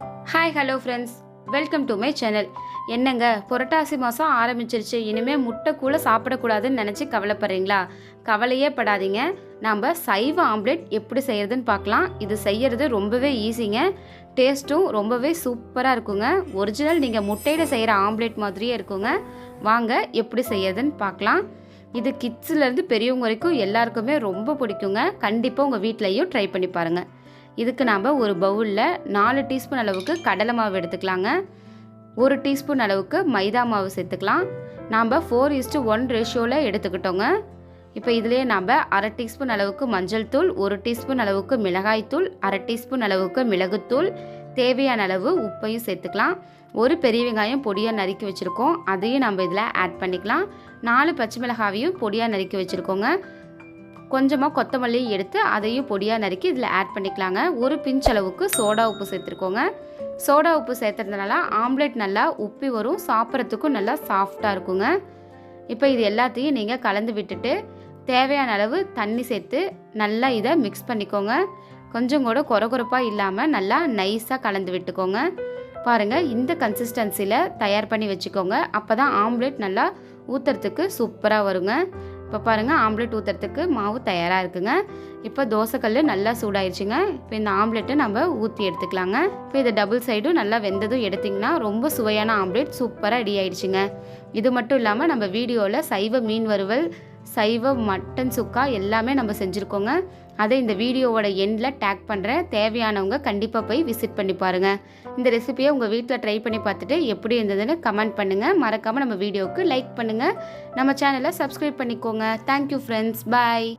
Hi hello friends welcome to my channel என்னங்க புரட்டாசி மாதம் ஆரம்பிச்சிருச்சு. இனிமேல் முட்டை கூட சாப்பிடக்கூடாதுன்னு நினச்சி கவலைப்படுறீங்களா? கவலையே படாதீங்க. நாம் சைவ ஆம்லெட் எப்படி செய்கிறதுன்னு பார்க்கலாம். இது செய்யறது ரொம்பவே ஈஸிங்க. டேஸ்ட்டும் ரொம்பவே சூப்பராக இருக்குங்க. ஒரிஜினல் நீங்கள் முட்டையில் செய்கிற ஆம்லெட் மாதிரியே இருக்குங்க. வாங்க எப்படி செய்யறதுன்னு பார்க்கலாம். இது கிட்ஸ்லேருந்து பெரியவங்க வரைக்கும் எல்லாருக்குமே ரொம்ப பிடிக்குங்க. கண்டிப்பாக உங்கள் வீட்லேயும் ட்ரை பண்ணி பாருங்கள் இதுக்கு நாம் ஒரு பவுலில் நாலு டீஸ்பூன் அளவுக்கு கடலை மாவு எடுத்துக்கலாங்க. ஒரு டீஸ்பூன் அளவுக்கு மைதா மாவு சேர்த்துக்கலாம். நாம் ஃபோர் இஸ்டு ஒன் ரேஷியோவில் எடுத்துக்கிட்டோங்க. இப்போ இதுலேயே நாம் அரை டீஸ்பூன் அளவுக்கு மஞ்சள் தூள் ஒரு டீஸ்பூன் அளவுக்கு மிளகாய்த்தூள் அரை டீஸ்பூன் அளவுக்கு மிளகுத்தூள் தேவையான அளவு உப்பையும் சேர்த்துக்கலாம். ஒரு பெரிய வெங்காயம் பொடியாக நறுக்கி வச்சுருக்கோம். அதையும் நம்ம இதில் ஆட் பண்ணிக்கலாம். நாலு பச்சை மிளகாவையும் பொடியாக நறுக்கி வச்சுருக்கோங்க. கொஞ்சமாக கொத்தமல்லி எடுத்து அதையும் பொடியாக நறுக்கி இதில் ஆட் பண்ணிக்கலாங்க. ஒரு பிஞ்ச் அளவுக்கு சோடா உப்பு சேர்த்துருக்கோங்க. சோடா உப்பு சேர்த்துறதுனால ஆம்லெட் நல்லா உப்பி வரும். சாப்பிட்றதுக்கும் நல்லா சாஃப்டாக இருக்குங்க. இப்போ இது எல்லாத்தையும் நீங்கள் கலந்து விட்டுட்டு தேவையான அளவு தண்ணி சேர்த்து நல்லா இதை மிக்ஸ் பண்ணிக்கோங்க. கொஞ்சம் கூட குறகுறப்பாக இல்லாமல் நல்லா நைஸாக கலந்து விட்டுக்கோங்க. பாருங்கள் இந்த கன்சிஸ்டன்சியில் தயார் பண்ணி வச்சுக்கோங்க. அப்போ தான் ஆம்லெட் நல்லா ஊற்றுறதுக்கு சூப்பராக வருங்க. இப்போ பாருங்கள் ஆம்லெட் ஊற்றுறதுக்கு மாவு தயாராக இருக்குங்க. இப்போ தோசைக்கல் நல்லா சூடாயிருச்சுங்க. இப்போ இந்த ஆம்லெட்டை நம்ம ஊற்றி எடுத்துக்கலாங்க. இப்போ இதை டபுள் சைடும் நல்லா வெந்ததும் எடுத்திங்கன்னா ரொம்ப சுவையான ஆம்லெட் சூப்பராக ரெடி ஆயிடுச்சுங்க. இது மட்டும் இல்லாமல் நம்ம வீடியோவில் சைவ மீன் வறுவல் சைவ மட்டன் சுக்கா எல்லாமே நம்ம செஞ்சுருக்கோங்க. அதை இந்த வீடியோவோட எண்டில் டேக் பண்ணுறேன் தேவையானவங்க கண்டிப்பாக போய் விசிட் பண்ணி பாருங்கள் இந்த ரெசிபியை உங்கள் வீட்டில் ட்ரை பண்ணி பார்த்துட்டு எப்படி இருந்ததுன்னு கமெண்ட் பண்ணுங்கள் மறக்காமல் நம்ம வீடியோவுக்கு லைக் பண்ணுங்கள் நம்ம சேனலை சப்ஸ்கிரைப் பண்ணிக்கோங்க. Thank you friends bye